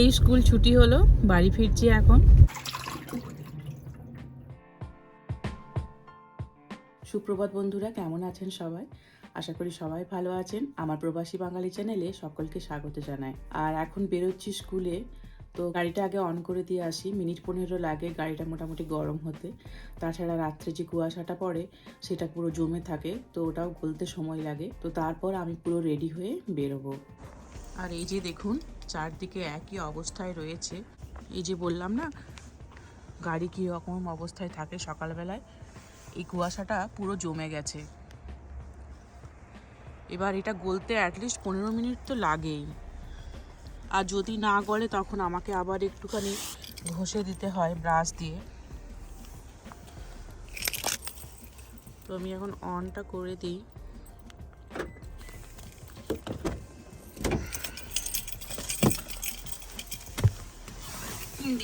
এই স্কুল ছুটি হলো, বাড়ি ফিরছি এখন। সুপ্রভাত বন্ধুরা, কেমন আছেন সবাই? আশা করি সবাই ভালো আছেন। আমার প্রবাসী বাঙালি চ্যানেলে সকলকে স্বাগত জানাই। আর এখন বেরোচ্ছি স্কুলে, তো গাড়িটা আগে অন করে দিয়ে আসি। মিনিট পনেরো লাগে, গাড়িটা মোটামুটি গরম হতে। তাছাড়া রাত্রে যে কুয়াশাটা পড়ে, সেটা পুরো জমে থাকে, তো ওটাও গলতে সময় লাগে। তো তারপর আমি পুরো রেডি হয়ে বেরোবো। আর এই যে দেখুন, চারদিকে একই অবস্থায় রয়েছে। এই যে বললাম না, গাড়ি কী রকম অবস্থায় থাকে সকালবেলায়, এই কুয়াশাটা পুরো জমে গেছে। এবার এটা গলতে অ্যাটলিস্ট পনেরো মিনিট তো লাগেই। আর যদি না গলে, তখন আমাকে আবার একটুখানি ঘষে দিতে হয় ব্রাশ দিয়ে। তো আমি এখন অনটা করে দিই।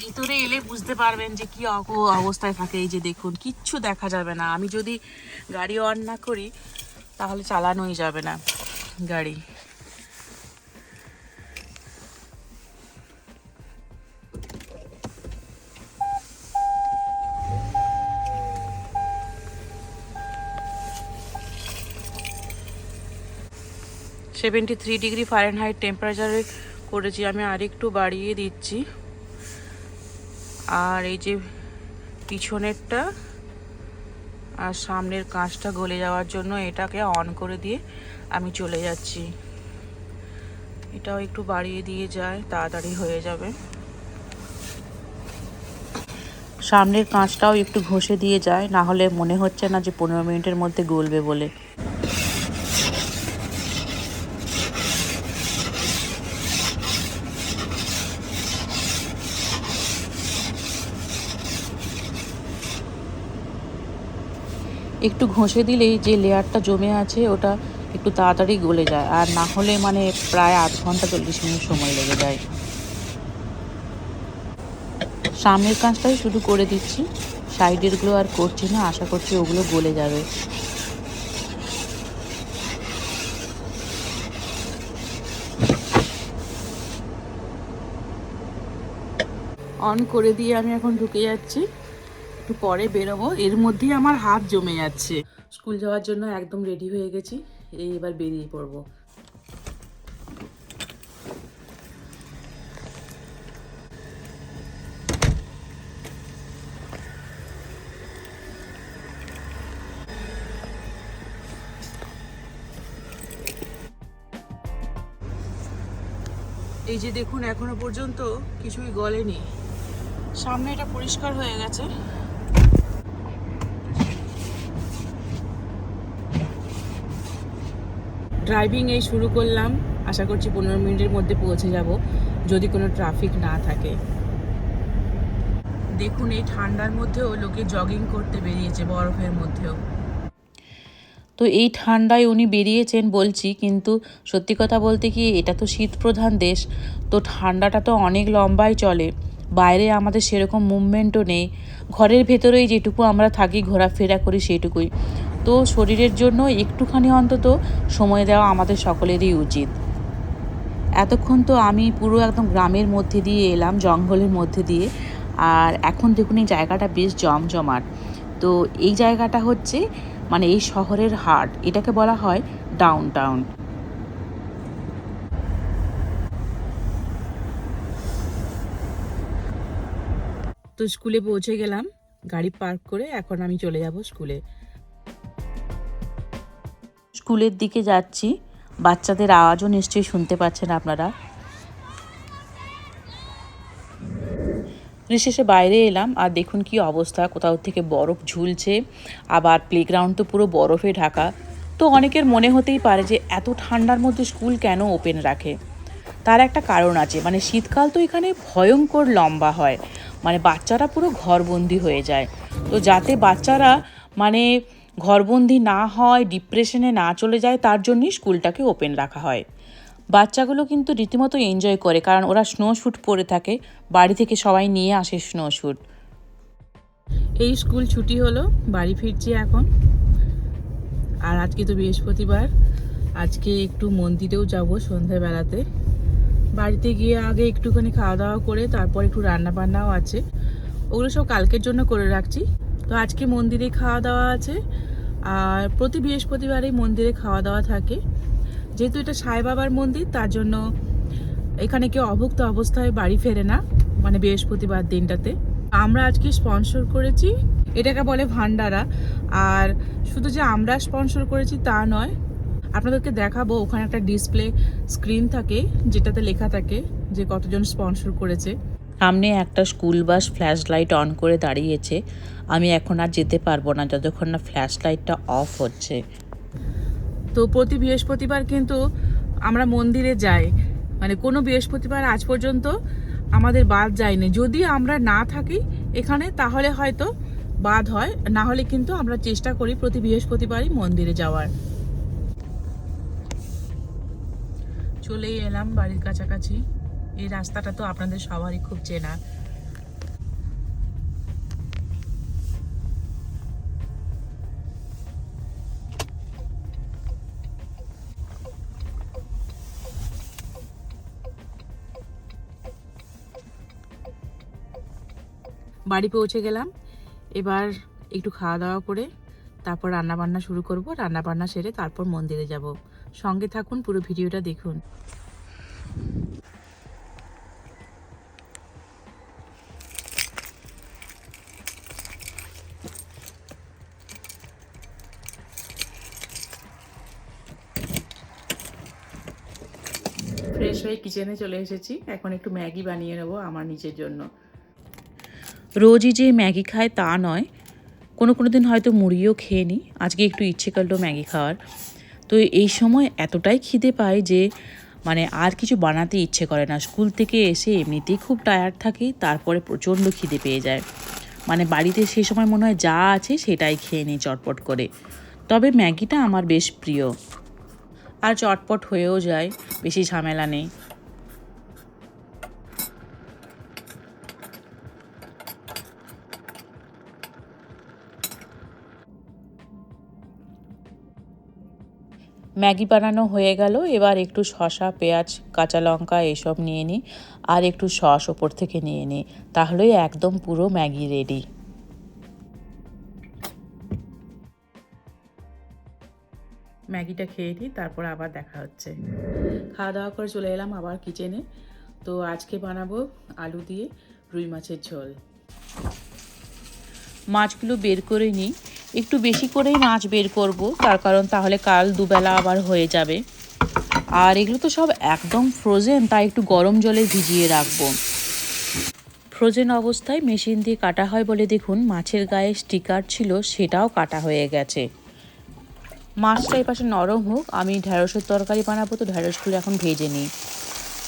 ভিতরে এলে বুঝতে পারবেন যে কি অবস্থায় থাকে। এই যে দেখুন, কিচ্ছু দেখা যাবে না। আমি যদি গাড়ি অন না করি, তাহলে চালানোই যাবে না গাড়ি। সেভেন্টি থ্রি ডিগ্রি ফারেনহাইট টেম্পারেচারে করেছি। আমি আরেকটু বাড়িয়ে দিচ্ছি। আর এই যে পিছনেরটা আর সামনের কাঁচটা গলে যাওয়ার জন্য এটাকে অন করে দিয়ে আমি চলে যাচ্ছি। এটাও একটু বাড়িয়ে দিয়ে যায়, তাড়াতাড়ি হয়ে যাবে। সামনের কাঁচটাও একটু ঘষে দিয়ে যায়, না হলে মনে হচ্ছে না যে পনেরো মিনিটের মধ্যে গলবে বলে। একটু ঘষে দিলেই যে লেয়ারটা জমে আছে, ওটা একটু তাড়াতাড়ি গলে যায়। আর না হলে মানে প্রায় আধ ঘণ্টা চল্লিশ মিনিট সময় লেগে যায়। সামনের কাজটাই শুধু করে দিচ্ছি। সাইডেরগুলো আর করছি না, আশা করছি ওগুলো গলে যাবে। অন করে দিয়ে আমি এখন ঢুকে যাচ্ছি। একটু পরে বেরোবো এর মধ্যেই আমার হাত জমে যাচ্ছে। স্কুল যাওয়ার জন্য একদম রেডি হয়ে গেছি এই এবার বেরিয়ে পড়ব। এই যে দেখুন এখনও পর্যন্ত কিছুই গলেনি। সামনে এটা পরিষ্কার হয়ে গেছে। ড্রাইভিং এই শুরু করলাম। আশা করছি পনেরো মিনিটের মধ্যে পৌঁছে যাব, যদি কোনো ট্রাফিক না থাকে। দেখুন, এই ঠান্ডার মধ্যেও লোকে জগিং করতে বেরিয়েছে, বরফের মধ্যেও। তো এই ঠান্ডায় উনি বেরিয়েছেন বলছি, কিন্তু সত্যি কথা বলতে কি, এটা তো শীত প্রধান দেশ। তো ঠান্ডাটা তো অনেক লম্বাই চলে। বাইরে আমাদের সেরকম মুভমেন্টও নেই। ঘরের ভেতরেই যেটুকু আমরা থাকি, ঘোরাফেরা করি সেইটুকুই তো শরীরের জন্য একটুখানি অন্তত সময় দেওয়া আমাদের সকলেরই উচিত। এতক্ষণ তো আমি পুরো একদম গ্রামের মধ্যে দিয়ে এলাম, জঙ্গলের মধ্যে দিয়ে। আর এখন দেখুন এই জায়গাটা বেশ জমজমাট। তো এই জায়গাটা হচ্ছে মানে এই শহরের হাট, এটাকে বলা হয় ডাউন টাউন তো স্কুলে পৌঁছে গেলাম, গাড়ি পার্ক করে এখন আমি চলে যাব স্কুলে। স্কুলের দিকে যাচ্ছি। বাচ্চাদের আওয়াজও নিশ্চয়ই শুনতে পাচ্ছেন আপনারা। শেষে বাইরে এলাম, আর দেখুন কি অবস্থা। কোথাও থেকে বরফ ঝুলছে, আবার প্লেগ্রাউন্ড তো পুরো বরফে ঢাকা। তো অনেকের মনে হতেই পারে যে, এত ঠান্ডার মধ্যে স্কুল কেন ওপেন রাখে? তার একটা কারণ আছে মানে শীতকাল তো এখানে ভয়ঙ্কর লম্বা হয়। মানে বাচ্চারা পুরো ঘরবন্দি হয়ে যায়। তো যাতে বাচ্চারা মানে ঘরবন্দি না হয় ডিপ্রেশনে না চলে যায়, তার জন্যই স্কুলটাকে ওপেন রাখা হয়। বাচ্চাগুলো কিন্তু রীতিমতো এনজয় করে, কারণ ওরা স্নো শ্যুট পরে থাকে। বাড়ি থেকে সবাই নিয়ে আসে স্নো শ্যুট এই স্কুল ছুটি হলো, বাড়ি ফিরছি এখন। আর আজকে তো বৃহস্পতিবার, আজকে একটু মন্দিরেও যাব সন্ধ্যাবেলাতে বাড়িতে গিয়ে আগে একটুখানি খাওয়া দাওয়া করে, তারপর একটু রান্না বান্নাও আছে। ওগুলো সব কালকের জন্য করে রাখছি। তো আজকে মন্দিরে খাওয়া দাওয়া আছে। আর প্রতি বৃহস্পতিবারই মন্দিরে খাওয়া দাওয়া থাকে। যেহেতু এটা সাই বাবার মন্দির, তার জন্য এখানে কেউ অভুক্ত অবস্থায় বাড়ি ফেরে না মানে বৃহস্পতিবার দিনটাতে। আমরা আজকে স্পন্সর করেছি, এটাকে বলে ভান্ডারা। আর শুধু যে আমরা স্পন্সর করেছি তা নয়, আপনাদেরকে দেখাবো, ওখানে একটা ডিসপ্লে স্ক্রিন থাকে, যেটাতে লেখা থাকে যে কতজন স্পন্সর করেছে। সামনে একটা school bus flash light on করে দাঁড়িয়েছে। আমি এখন আর যেতে পারব না, যতক্ষণ না ফ্ল্যাশ লাইটটা অফ হচ্ছে। তো প্রতি বৃহস্পতিবার কিন্তু আমরা মন্দিরে যাই। মানে কোনো বৃহস্পতিবার আজ পর্যন্ত আমাদের বাদ যায়নি। যদি আমরা না থাকি এখানে, তাহলে হয়তো বাদ হয়। না হলে কিন্তু আমরা চেষ্টা করি প্রতি বৃহস্পতিবারই মন্দিরে যাওয়ার। চলেই এলাম বাড়ির কাছাকাছি। এই রাস্তাটা তো আপনাদের সবারই খুব চেনা। বাড়ি পৌঁছে গেলাম। এবার একটু খাওয়া দাওয়া করে তারপর রান্না বান্না শুরু করব। রান্না বান্না সেরে তারপর মন্দিরে যাব। সঙ্গে থাকুন, পুরো ভিডিওটা দেখুন। হয়ে কিচেনে চলে এসেছি। এখন একটু ম্যাগি বানিয়ে নেব আমার নিজের জন্য। রোজই যে ম্যাগি খায় তা নয়। কোনো কোনো দিন হয়তো মুড়িও খেয়ে নিই। আজকে একটু ইচ্ছে করল ম্যাগি খাওয়ার। তো এই সময় এতটাই খিদে পায় যে মানে আর কিছু বানাতে ইচ্ছে করে না। স্কুল থেকে এসে এমনিতেই খুব টায়ার্ড থাকি, তারপরে প্রচণ্ড খিদে পেয়ে যায়। মানে বাড়িতে সে সময় মনে হয় যা আছে সেটাই খেয়ে নিই চটপট করে। তবে ম্যাগিটা আমার বেশ প্রিয়। আর চটপট হয়েও যায়, বেশি ঝামেলা নেই। ম্যাগি বানানো হয়ে গেল, এবার একটু শসা, পেঁয়াজ, কাঁচা লঙ্কা এসব নিয়ে নিই, আর একটু সস ওপর থেকে নিয়ে নিই, তাহলেই একদম পুরো ম্যাগি রেডি। ম্যাগিটা খেয়ে নিই তারপর আবার দেখা হচ্ছে। খাওয়া দাওয়া করে চলে এলাম আবার কিচেনে। তো আজকে বানাবো আলু দিয়ে রুই মাছের ঝোল। মাছগুলো বের করে নিই। একটু বেশি করেই মাছ বের করব তার কারণ তাহলে কাল দুবেলা আবার হয়ে যাবে। আর এগুলো তো সব একদম ফ্রোজেন তাই একটু গরম জলে ভিজিয়ে রাখব। ফ্রোজেন অবস্থায় মেশিন দিয়ে কাটা হয় বলে দেখুন মাছের গায়ে স্টিকার ছিল সেটাও কাটা হয়ে গেছে। মাছটা এই পাশে নরম হোক, আমি ঢ্যাঁড়সের তরকারি বানাবো, তো ঢ্যাঁড়সগুলো এখন ভেজে নিই।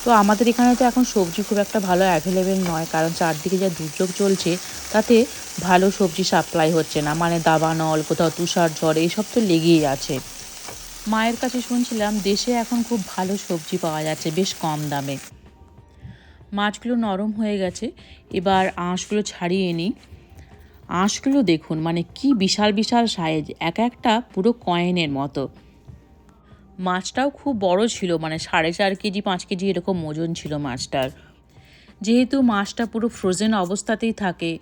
তো আমাদের এখানে তো এখন সবজি খুব একটা ভালো অ্যাভেলেবেল নয়, কারণ চারদিকে যা দুর্যোগ চলছে, তাতে ভালো সবজি সাপ্লাই হচ্ছে না। মানে দাবানল কোথাও তুষার ঝড়, এইসব তো লেগেই আছে। মায়ের কাছে শুনছিলাম, দেশে এখন খুব ভালো সবজি পাওয়া যাচ্ছে, বেশ কম দামে। মাছগুলো নরম হয়ে গেছে, এবার আঁশগুলো ছাড়িয়ে নিই। আঁশগুলো দেখুন মানে কি বিশাল বিশাল সাইজ এক একটা পুরো কয়েনের মতো। মাছটাও খুব বড় ছিল মানে সাড়ে চার কেজি, পাঁচ কেজি এরকম ওজন ছিল মাছটার। যেহেতু মাছটা পুরো ফ্রোজেন অবস্থাতেই থাকে,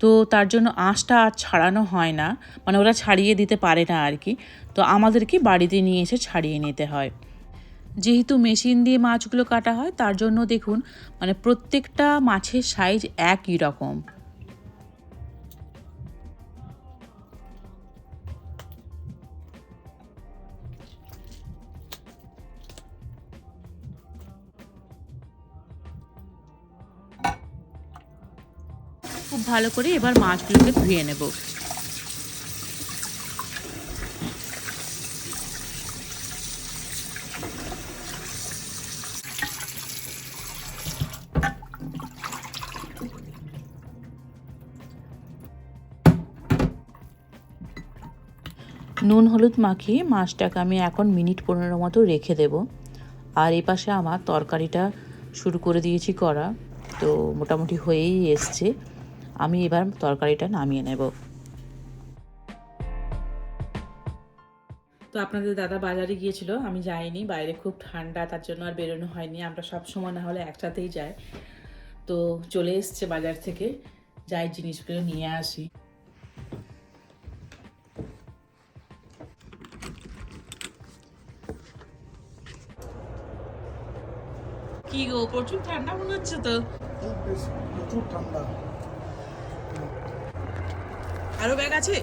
তো তার জন্য আঁশটা আর ছাড়ানো হয় না মানে ওরা ছাড়িয়ে দিতে পারে না আর কি, তো আমাদেরকে বাড়িতে নিয়ে এসে ছাড়িয়ে নিতে হয়। যেহেতু মেশিন দিয়ে মাছগুলো কাটা হয়, তার জন্য দেখুন মানে প্রত্যেকটা মাছের সাইজ একই রকম। খুব ভালো করে এবার মাছগুলোকে ধুয়ে নেব। নুন হলুদ মাখিয়ে মাছটাকে আমি এখন মিনিট পনেরো মতো রেখে দেব। আর এই পাশে আমার তরকারিটা শুরু করে দিয়েছি করা তো মোটামুটি হয়েই এসছে। আমি এবার তরকারিটা নামিয়ে নেব। তো আপনাদের দাদা বাজারে গিয়েছিল আমি যাইনি বাইরে খুব ঠান্ডা তার জন্য আর বেরোনো হয়নি আমরা সব সময় না হলে একসাথেই যাই। তো চলে এসছে বাজার থেকে যাই জিনিসগুলো নিয়ে আসি। কি গো প্রচুর ঠান্ডা মনে হচ্ছে তো? প্রচুর ঠান্ডা। আরও ব্যাগ আছে?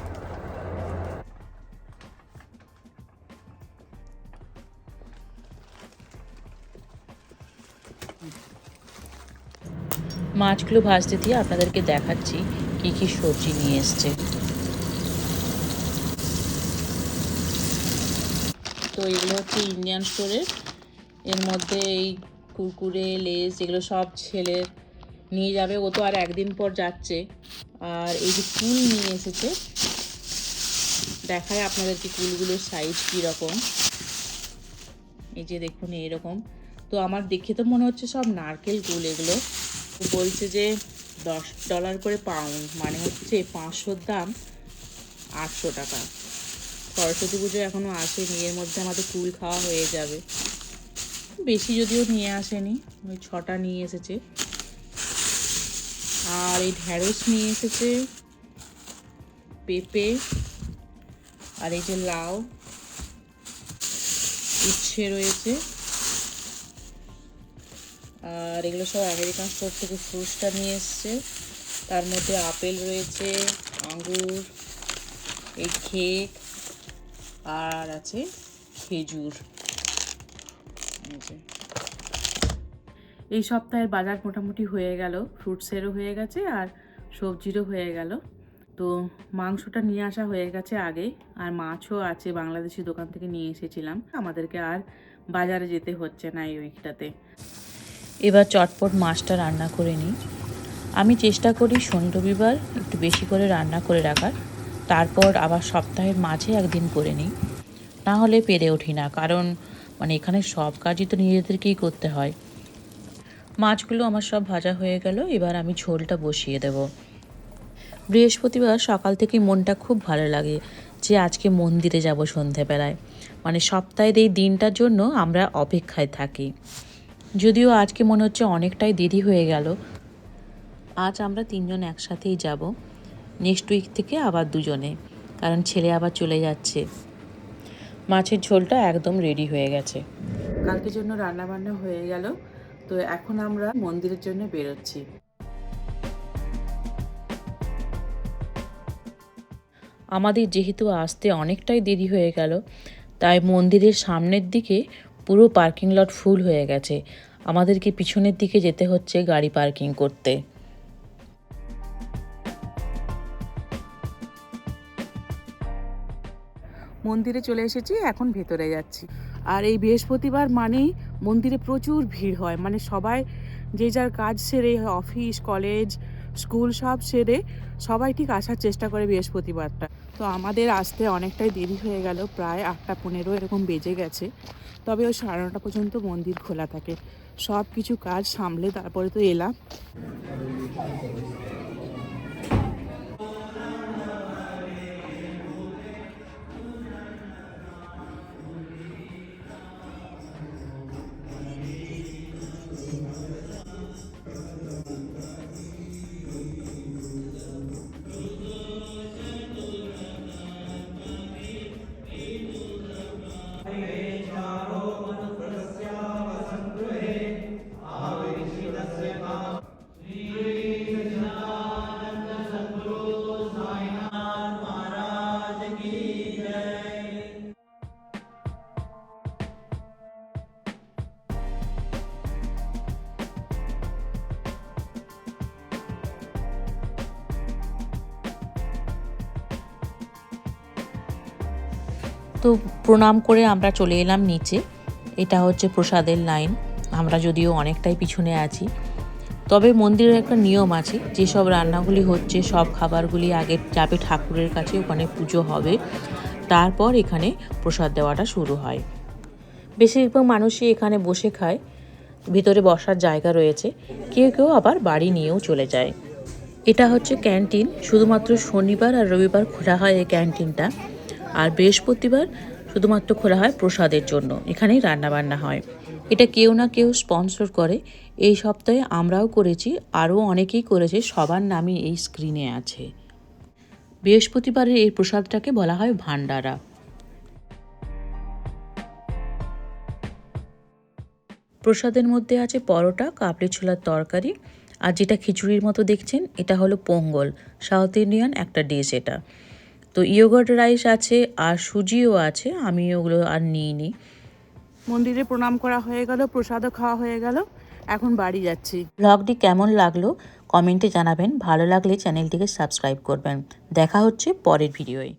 মাছগুলো ভাজতে দিয়ে আপনাদেরকে দেখাচ্ছি কি কি সবজি নিয়ে এসছে। তো এগুলো হচ্ছে ইন্ডিয়ান স্টোরের এর। মধ্যে এই কুরকুরে, লেস, এগুলো সব ছেলের নিয়ে যাবে, ও তো আর একদিন পর যাচ্ছে। আর এই যে কুল নিয়ে এসেছে দেখায় আপনাদেরকে কুলগুলোর সাইজ কীরকম। এই যে দেখুন, এইরকম। তো আমার দেখে তো মনে হচ্ছে সব নারকেল কুল এগুলো। বলছে যে দশ ডলার করে পাউন্ড মানে হচ্ছে পাঁচশোর দাম আটশো টাকা। সরস্বতী পুজো এখনও আসেনি, এর মধ্যে আমাদের কুল খাওয়া হয়ে যাবে। বেশি যদিও নিয়ে আসেনি, ওই ছটা নিয়ে এসেছে। আর এই ঢ্যাঁড়স নিয়ে এসেছে, পেঁপে, আর এই যে লাউ, উচ্ছে রয়েছে। আর এগুলো সব আমেরিকান স্টোর থেকে ফ্রুটসটা নিয়ে এসছে। তার মধ্যে আপেল রয়েছে, আঙ্গুর, এই খেক আর আছে খেজুর। এই সপ্তাহের বাজার মোটামুটি হয়ে গেল ফ্রুটসেরও হয়ে গেছে আর সবজিরও হয়ে গেল। তো মাংসটা নিয়ে আসা হয়ে গেছে আগে, আর মাছও আছে, বাংলাদেশি দোকান থেকে নিয়ে এসেছিলাম। আমাদেরকে আর বাজারে যেতে হচ্ছে না এই উইকটাতে এবার চটপট মাছটা রান্না করে নিই। আমি চেষ্টা করি শনি রবিবার একটু বেশি করে রান্না করে রাখার, তারপর আবার সপ্তাহের মাঝে একদিন করে নিই। না হলে পেরে উঠি না, কারণ মানে এখানে সব কাজই তো নিজেদেরকেই করতে হয়। মাছগুলো আমার সব ভাজা হয়ে গেল, এবার আমি ঝোলটা বসিয়ে দেব। বৃহস্পতিবার সকাল থেকে মনটা খুব ভালো লাগে যে আজকে মন্দিরে যাব সন্ধেবেলায়। মানে সপ্তাহের এই দিনটার জন্য আমরা অপেক্ষায় থাকি। যদিও আজকে মনে হচ্ছে অনেকটাই দেরি হয়ে গেল। আজ আমরা তিনজন একসাথেই যাব নেক্সট উইক থেকে আবার দুজনে, কারণ ছেলে আবার চলে যাচ্ছে। মাছের ঝোলটা একদম রেডি হয়ে গেছে। কালকের জন্য রান্না বান্না হয়ে গেল। তো এখন আমরা মন্দিরের জন্য বেরোচ্ছি। আমাদের যেহেতু আসতে অনেকটাই দেরি হয়ে গেল তাই মন্দিরের সামনের দিকে পুরো পার্কিং লট ফুল হয়ে গেছে। আমাদেরকে পিছনের দিকে যেতে হচ্ছে গাড়ি পার্কিং করতে। মন্দিরে চলে এসেছি এখন ভেতরে যাচ্ছি। আর এই বৃহস্পতিবার মানেই মন্দিরে প্রচুর ভিড় হয়। মানে সবাই যে যার কাজ সেরে, অফিস, কলেজ, স্কুল সব সেরে সবাই ঠিক আসার চেষ্টা করে বৃহস্পতিবারটা। তো আমাদের আসতে অনেকটাই দেরি হয়ে গেল, প্রায় আটটা পনেরো এরকম বেজে গেছে। তবে ওই সাড়ে নটা পর্যন্ত মন্দির খোলা থাকে। সব কিছু কাজ সামলে তারপরে তো এলাম। তো প্রণাম করে আমরা চলে এলাম নিচে। এটা হচ্ছে প্রসাদের লাইন। আমরা যদিও অনেকটাই পিছনে আছি। তবে মন্দিরের একটা নিয়ম আছে যেসব রান্নাগুলি হচ্ছে, সব খাবারগুলি আগে যাবে ঠাকুরের কাছে, ওখানে পুজো হবে। তারপর এখানে প্রসাদ দেওয়াটা শুরু হয়। বেশিরভাগ মানুষই এখানে বসে খায়, ভিতরে বসার জায়গা রয়েছে। কেউ কেউ আবার বাড়ি নিয়েও চলে যায়। এটা হচ্ছে ক্যান্টিন। শুধুমাত্র শনিবার আর রবিবার খোলা হয় এই ক্যান্টিনটা। আর বৃহস্পতিবার শুধুমাত্র খোলা হয় প্রসাদের জন্য। এখানেই রান্নাবান্না হয়। এটা কেউ না কেউ স্পন্সর করে। এই সপ্তাহে আমরাও করেছি, আরও অনেকেই করেছে, সবার নামই এই স্ক্রিনে আছে। বৃহস্পতিবারের এই প্রসাদটাকে বলা হয় ভান্ডারা প্রসাদের মধ্যে আছে পরোটা, কাবলি ছোলার তরকারি, আর যেটা খিচুড়ির মতো দেখছেন, এটা হলো পোঙ্গল, সাউথ ইন্ডিয়ান একটা ডিশ এটা। তো ইয়োগার্ট রাইস আছে আর সুজিও আছে আমি ওগুলো আর নিইনি। মন্দিরে প্রণাম করা হয়ে গেল প্রসাদও খাওয়া হয়ে গেল এখন বাড়ি যাচ্ছি। ব্লগটি কেমন লাগল কমেন্টে জানাবেন ভালো লাগলে চ্যানেলটিকে সাবস্ক্রাইব করবেন। দেখা হচ্ছে পরের ভিডিওয়।